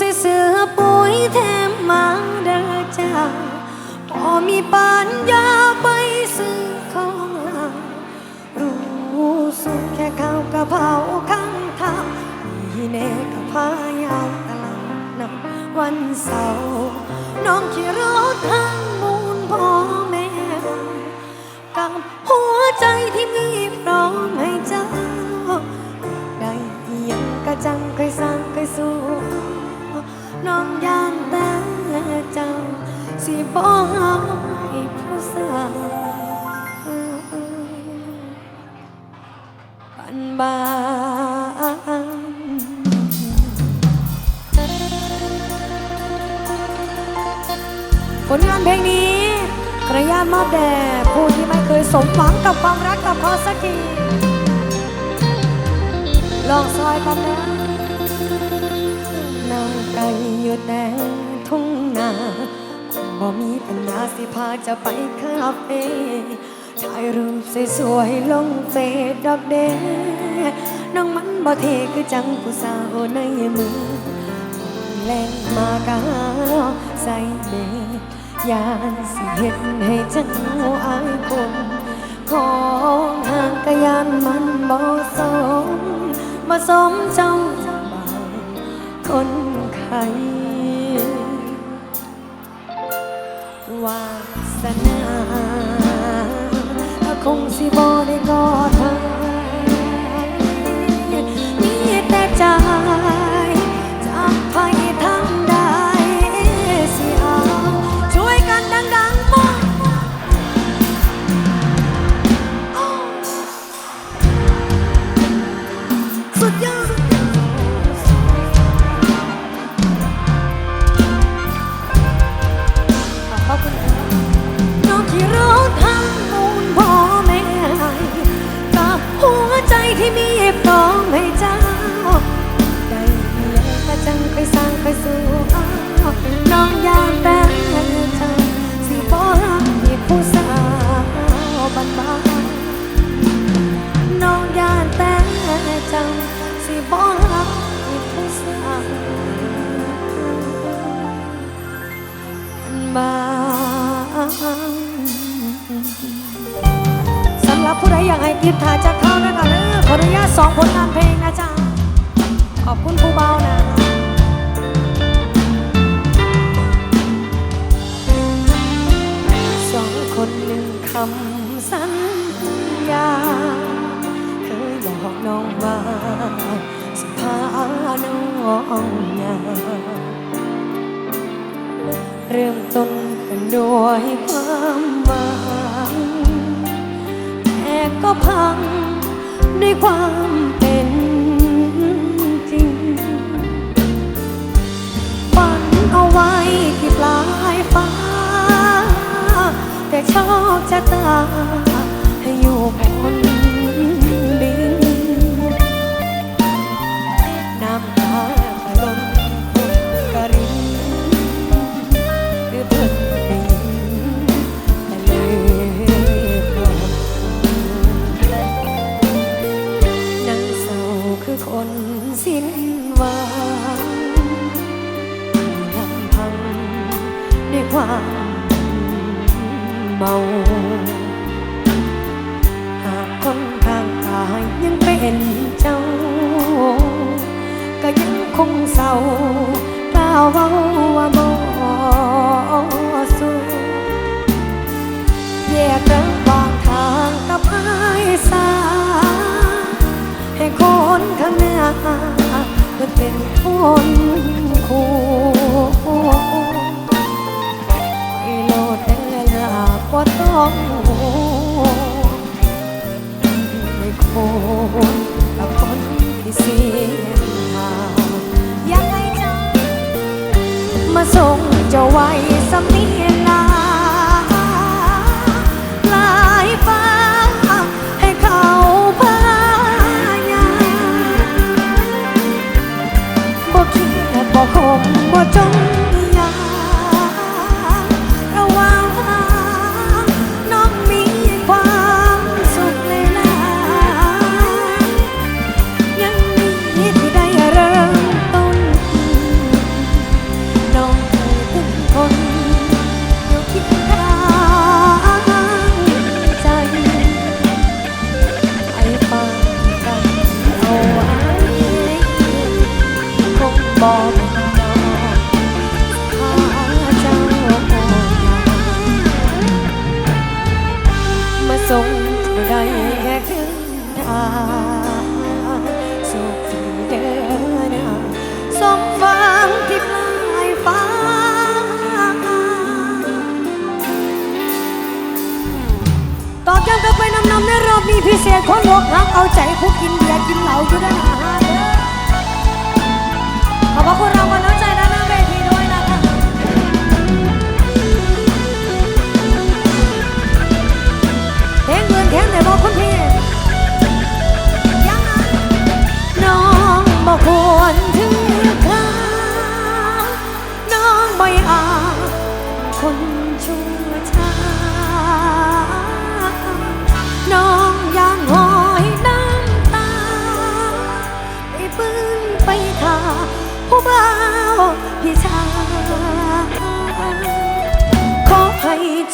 สิเสือปุ๋ยแถมมาเด้อจ้าพอมีปัญญาไปซื้อของลารู้สุดแค่ข้าวกะเพราข้างทางมีเนกพายางตลาดนัดวันเสาร์น้องขี่รถทางมูลพ่อแม่กับหัวใจที่มี น้องยานแต่เจ้า สิบ่ให้ผู้สาวปันบานผลงานเพลงนี้ขออนุญาตมอบแด่ผู้ที่ไม่เคยสมหวังกับความรักกับเขาสักทีลองซอยกันนะ ไก่อยู่แต่ทุ่งนาคงบ่มีปัญญาสิพาจะไปคาเฟ่ถ่ายรูปสวยๆลงเฟซดอกเดน้องมันบ่เทคือจังผู้สาวในมือแรงมากะใส่เดยานสิเห็นให้จังอายคนของห่างกะยานมันบ่สมบ่สมเจ้าบ่าวคน ไข้วาสนาคงสิบ่ได้กอดเธอ สำหรับผู้ใดอยากให้กิฟต์ถ่ายจากเขานะคะเด้อขออนุญาตสองผลงานเพลงนะจ๊ะ ขอบคุณผู้เบานะสองคนหนึ่งคำสัญญา เคยบอกน้องว่าสิพาน้องยาเริ่มต้น ด้วยความหวังแต่ก็พังด้วยความเป็นจริงฝันเอาไว้ที่ปลายฟ้า แต่โชคชะตาให้อยู่บน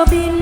Robin.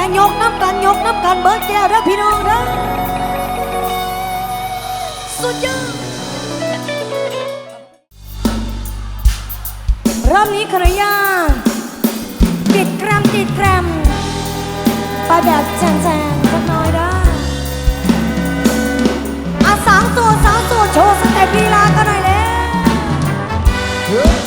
ก้วยกน้ำกันยกน้ำกันเบิร์ดแก้วเด้พี่น้องเด้อสุดยอดรอบนี้ขรยาติดกรัมติดกรัมไปแบบแจงแจงสักน้อยได้อาสาวโสดสาวโสดโชว์สเต็ปลีลากันหน่อยเลย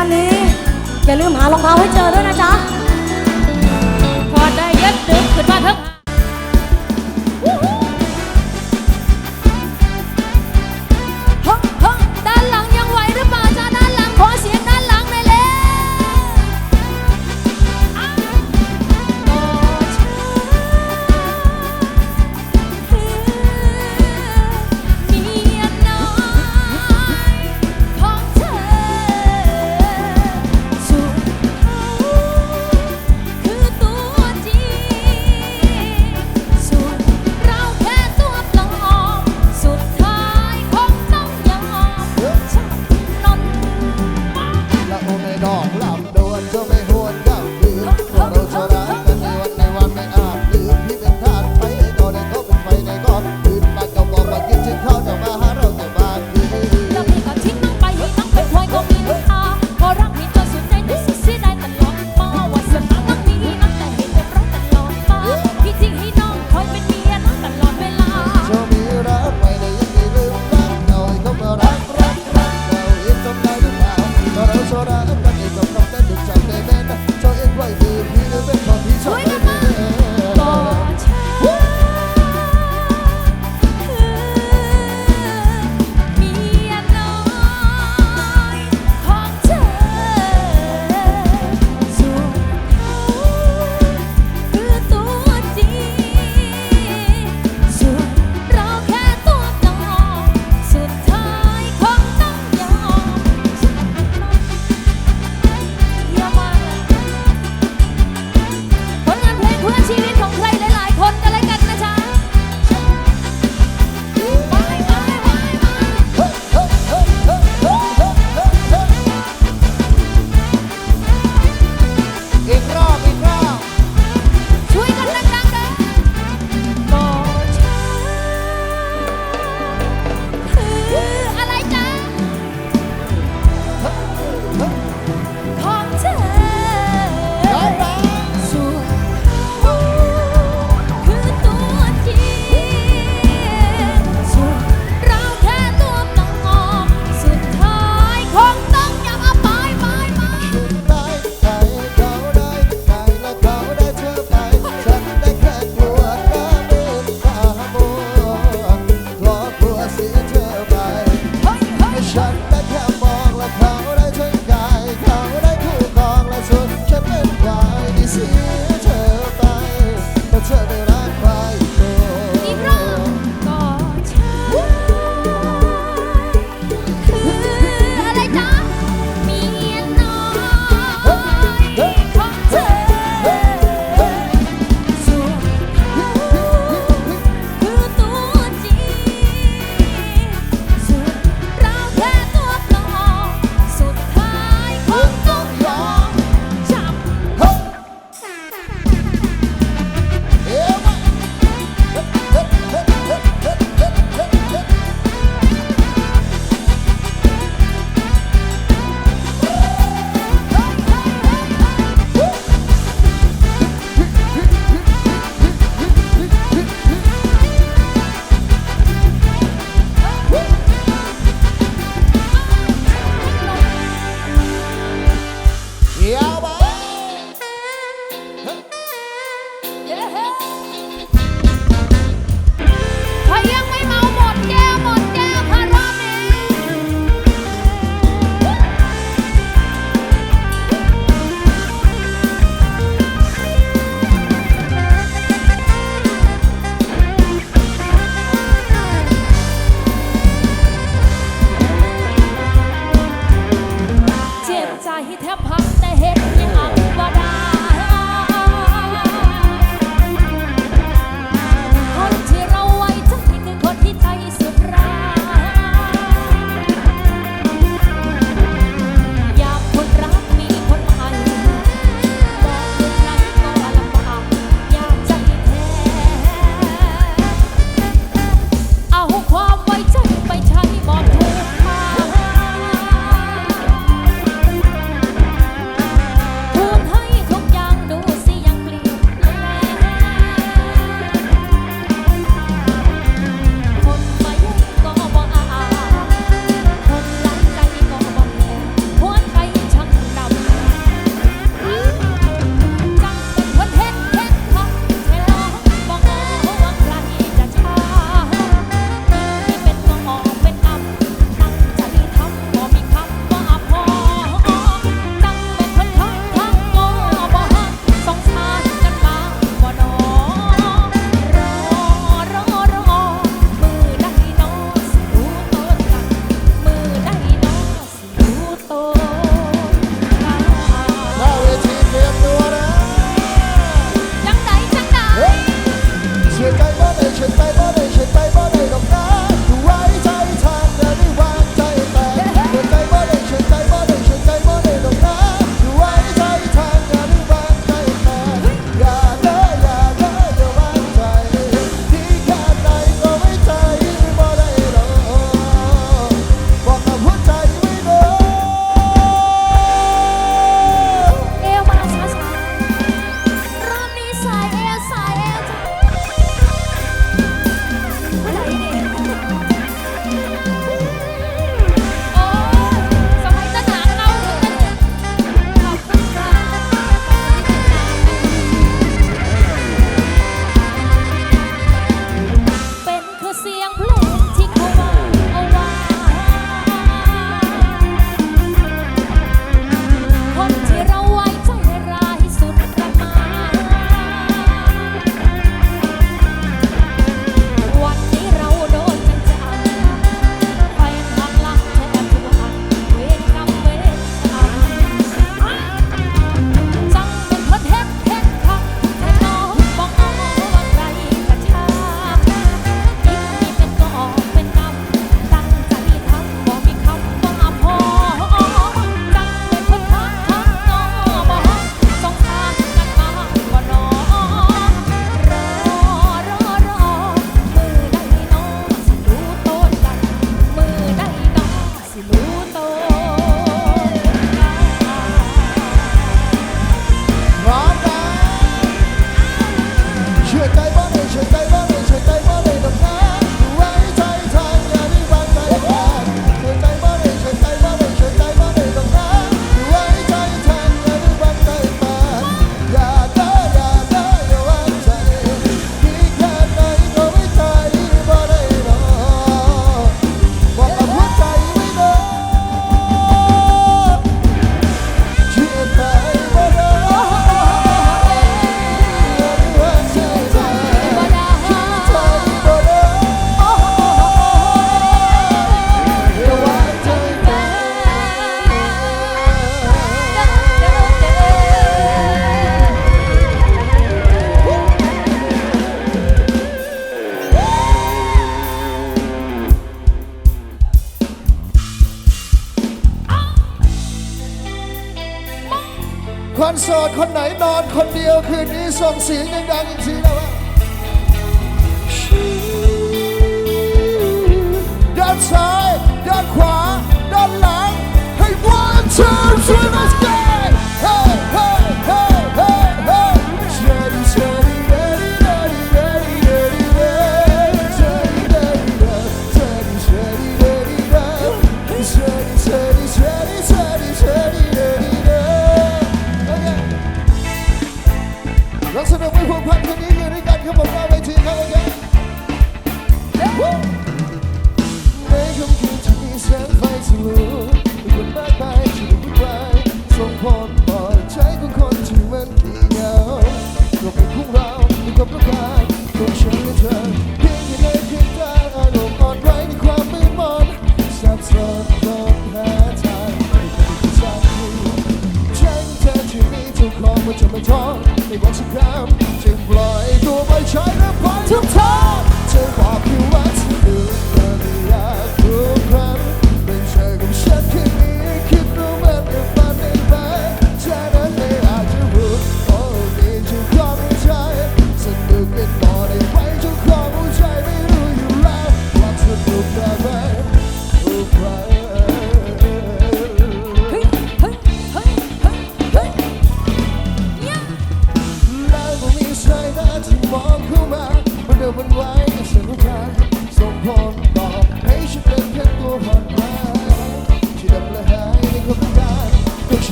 านนี้ อย่าลืมหารองเท้าให้เจอด้วยนะจ๊ะ ไหนนอนคนเดียวคืนนี้ส่งเสียงดังๆอีกทีนะว่า ด้านซ้ายด้านขวา ด้านหลัง ให้ one two three let's go 不说。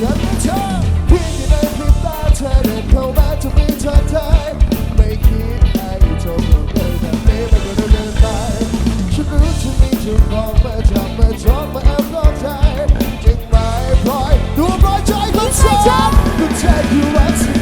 ฉันไม่ชอบเพียงแค่ในพริบตาเธอเดินเข้ามาทุกมือเอเธอไม่คิดให้เธอรู้เลยแบนี้มันก็เดินไปฉันรู้ฉันมีจุดมองมาจับมาจ้องมาแอบรอบใจจึงไม่ปล่อยดูปล่อยใจคนสองคนใจคืวัน